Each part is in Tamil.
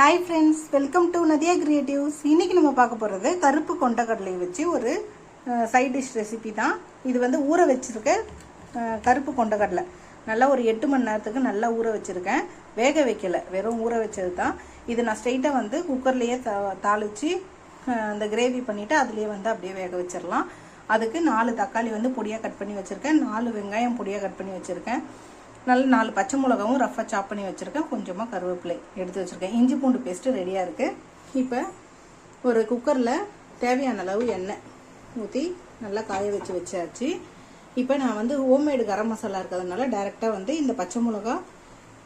Hi friends welcome to Nadiya creatives இன்றைக்கி நம்ம பார்க்க போகிறது கருப்பு கொண்டக்கடலை வச்சு ஒரு சைட் டிஷ் ரெசிபி தான். இது வந்து ஊற வச்சுருக்க கருப்பு கொண்டக்கடலை. நல்லா ஒரு எட்டு மணி நேரத்துக்கு நல்லா ஊற வச்சுருக்கேன். வேக வைக்கல வெறும் ஊற வச்சது தான். இது நான் ஸ்ட்ரெயிட்டாக வந்து குக்கர்லேயே தா தாளித்து அந்த கிரேவி பண்ணிவிட்டு அதுலேயே வந்து அப்படியே வேக வச்சிடலாம் அதுக்கு நாலு தக்காளி வந்து பொடியாக கட் பண்ணி வச்சுருக்கேன். நாலு வெங்காயம் பொடியாக கட் பண்ணி வச்சுருக்கேன். நல்ல நாலு பச்சை மிளகாவும் ரஃபாக சாப் பண்ணி வச்சுருக்கேன். கொஞ்சமாக கருவேப்பிலை எடுத்து வச்சுருக்கேன். இஞ்சி பூண்டு பேஸ்ட்டு ரெடியாக இருக்குது இப்போ ஒரு குக்கரில் தேவையான அளவு எண்ணெய் ஊற்றி நல்லா காய வச்சு வச்சாச்சு. இப்போ நான் வந்து ஹோம்மேடு கரம் மசாலா இருக்கிறதுனால டேரெக்டாக வந்து இந்த பச்சை மிளகா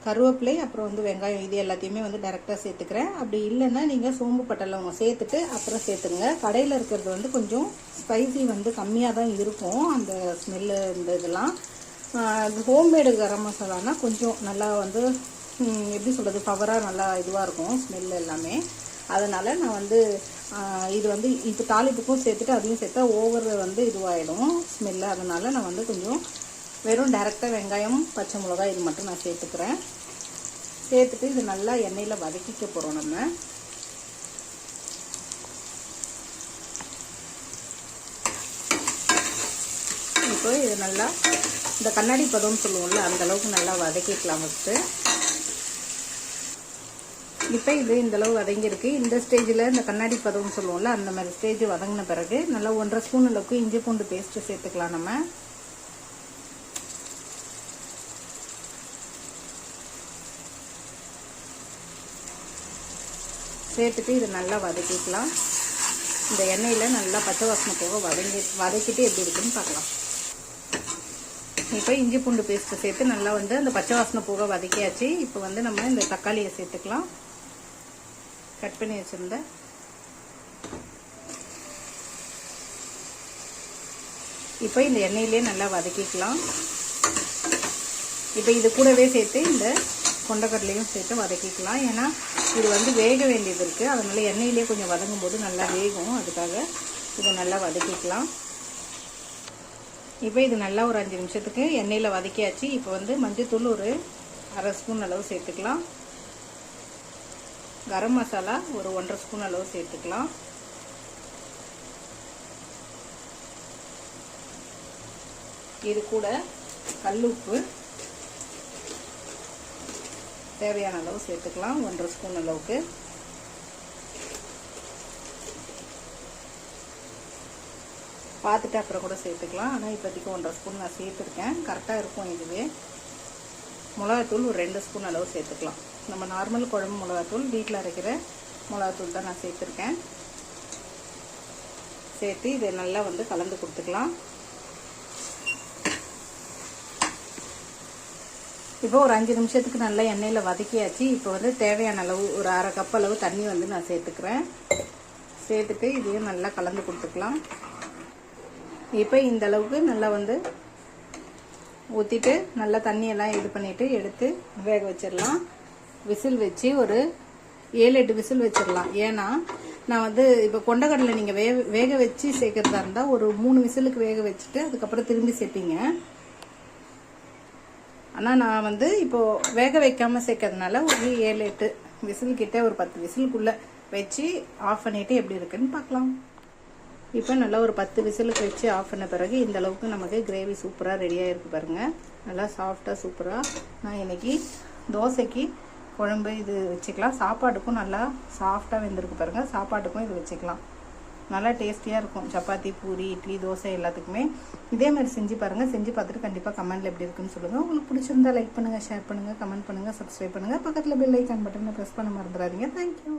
கருவேப்பிலை அப்புறம் வந்து வெங்காயம் இது எல்லாத்தையுமே வந்து டேரெக்டாக சேர்த்துக்கிறேன். அப்படி இல்லைன்னா நீங்கள் சோம்பு பட்டலவங்க சேர்த்துட்டு அப்புறம் சேர்த்துங்க கடையில் இருக்கிறது வந்து கொஞ்சம் ஸ்பைசி வந்து கம்மியாக தான் இருக்கும். அந்த ஸ்மெல்லு இந்த இதெல்லாம். ஹோம்மேடு கரம் மசாலானா கொஞ்சம் நல்லா வந்து எப்படி சொல்கிறது பவராக நல்லா இதுவாக இருக்கும் ஸ்மெல் எல்லாமே. அதனால் நான் வந்து இது வந்து இப்போ தாளிப்புக்கும் சேர்த்துட்டு அதையும் சேர்த்தா ஓவர் வந்து இதுவாகிடும் ஸ்மெல்லு அதனால் நான் வந்து கொஞ்சம் வெறும் டேரெக்டாக வெங்காயம் பச்சை மிளகாய் இது மட்டும் நான் சேர்த்துக்கிறேன். சேர்த்துட்டு இது நல்லா எண்ணெயில் வதக்கிக்க போகிறோம் நம்ம. இப்போ இது நல்லா இந்த கண்ணாடி பதம்னு சொல்லுவோம்ல அந்த அளவுக்கு நல்லா வதக்கிக்கலாம் ஃபஸ்ட்டு இப்போ இது இந்த அளவு வதங்கியிருக்கு. இந்த ஸ்டேஜில் இந்த கண்ணாடி பதம்னு சொல்லுவோம்ல அந்த மாதிரி ஸ்டேஜ் வதங்கின பிறகு நல்லா ஒன்றரை ஸ்பூன் அளவுக்கு இஞ்சி பூண்டு பேஸ்ட்டு சேர்த்துக்கலாம் நம்ம. சேர்த்துட்டு இது நல்லா வதக்கிக்கலாம். இந்த எண்ணெயில் நல்லா பச்சை வாசனை போக வதங்கி வதக்கிட்டு எப்படி இருக்குன்னு பார்க்கலாம். இப்போ இஞ்சி பூண்டு பேஸ்ட்டு சேர்த்து நல்லா வந்து அந்த பச்சை வாசனை போக வதக்கியாச்சு. இப்போ வந்து நம்ம இந்த தக்காளியை சேர்த்துக்கலாம். கட் பண்ணி வச்சுருந்த. இப்போ இந்த எண்ணெயிலே நல்லா வதக்கிக்கலாம். இப்போ இது கூடவே சேர்த்து இந்த கொண்டக்கடலையும் சேர்த்து வதக்கிக்கலாம். ஏன்னா இது வந்து வேக வேண்டியது இருக்குது அதனால் எண்ணெயிலே கொஞ்சம் வதங்கும் போது நல்லா வேகும். அதுக்காக இதை நல்லா வதக்கிக்கலாம். இப்போ இது நல்லா ஒரு அஞ்சு நிமிஷத்துக்கு எண்ணெயில் வதக்கியாச்சு. இப்போ வந்து மஞ்சத்தூள் ஒரு அரை ஸ்பூன் அளவு சேர்த்துக்கலாம். கரம் மசாலா ஒரு ஒன்றரை ஸ்பூன் அளவு சேர்த்துக்கலாம். இது கூட கல்லுப்பு தேவையான அளவு சேர்த்துக்கலாம். ஒன்றரை ஸ்பூன் அளவுக்கு. பார்த்துட்டு அப்புறம் கூட சேர்த்துக்கலாம். ஆனால் இப்போதைக்கு ஒன்றரை ஸ்பூன் நான் சேர்த்துருக்கேன். கரெக்டாக இருக்கும் இதுவே. மிளகாத்தூள் ஒரு ரெண்டு ஸ்பூன் அளவு சேர்த்துக்கலாம். நம்ம நார்மல் குழம்பு மிளகாத்தூள் வீட்டில் அரைக்கிற மிளகாத்தூள் தான் நான் சேர்த்துருக்கேன். சேர்த்து இதை நல்லா வந்து கலந்து கொடுத்துக்கலாம். இப்போ ஒரு அஞ்சு நிமிஷத்துக்கு நல்லா எண்ணெயில் வதக்கியாச்சு. இப்போ வந்து தேவையான அளவு ஒரு அரை கப் அளவு தண்ணி வந்து நான் சேர்த்துக்கிறேன். சேர்த்துட்டு இதையும் நல்லா கலந்து கொடுத்துக்கலாம். இப்போ இந்த அளவுக்கு நல்லா வந்து ஊற்றிட்டு நல்லா தண்ணியெல்லாம் இது பண்ணிவிட்டு எடுத்து வேக வச்சிடலாம். விசில் வச்சு ஒரு ஏழு எட்டு விசில் வச்சிடலாம். ஏன்னா நான் வந்து இப்போ கொண்டக்கடலை நீங்கள் வேக வேக வச்சு சேர்க்குறதா இருந்தால் ஒரு மூணு விசிலுக்கு வேக வச்சுட்டு அதுக்கப்புறம் திரும்பி சேர்ப்பீங்க. ஆனால் நான் வந்து இப்போது வேக வைக்காமல் சேர்க்கறதுனால ஒரு ஏழு எட்டு விசில் கிட்டே ஒரு பத்து விசிலுக்குள்ளே வச்சு ஆஃப் பண்ணிவிட்டு எப்படி இருக்குன்னு பார்க்கலாம். இப்போ நல்லா ஒரு பத்து விசிலுக்கு வச்சு ஆஃப் பண்ண பிறகு இந்த அளவுக்கு நமக்கு கிரேவி சூப்பராக ரெடியாக இருக்கு பாருங்கள் நல்லா சாஃப்டாக சூப்பராக நான் இன்றைக்கி தோசைக்கு குழம்பு இது வச்சுக்கலாம். சாப்பாட்டுக்கும் நல்லா சாஃப்டாக வெந்திருக்கு பாருங்கள் சாப்பாட்டுக்கும் இது வச்சுக்கலாம். நல்லா டேஸ்டியாக இருக்கும். சப்பாத்தி பூரி இட்லி தோசை எல்லாத்துக்குமே. இதே மாதிரி செஞ்சு பாருங்கள் செஞ்சு பார்த்துட்டு கண்டிப்பாக கமெண்ட்டில் எப்படி இருக்குன்னு சொல்லுங்கள் உங்களுக்கு பிடிச்சிருந்தா லைக் பண்ணுங்கள் ஷேர் பண்ணுங்கள் கமெண்ட் பண்ணுங்கள் சப்ஸ்கிரைப் பண்ணுங்கள் பக்கத்தில் பெல் ஐக்கான் பட்டனை ப்ரெஸ் பண்ண மறந்துடாதீங்க. தேங்க்யூ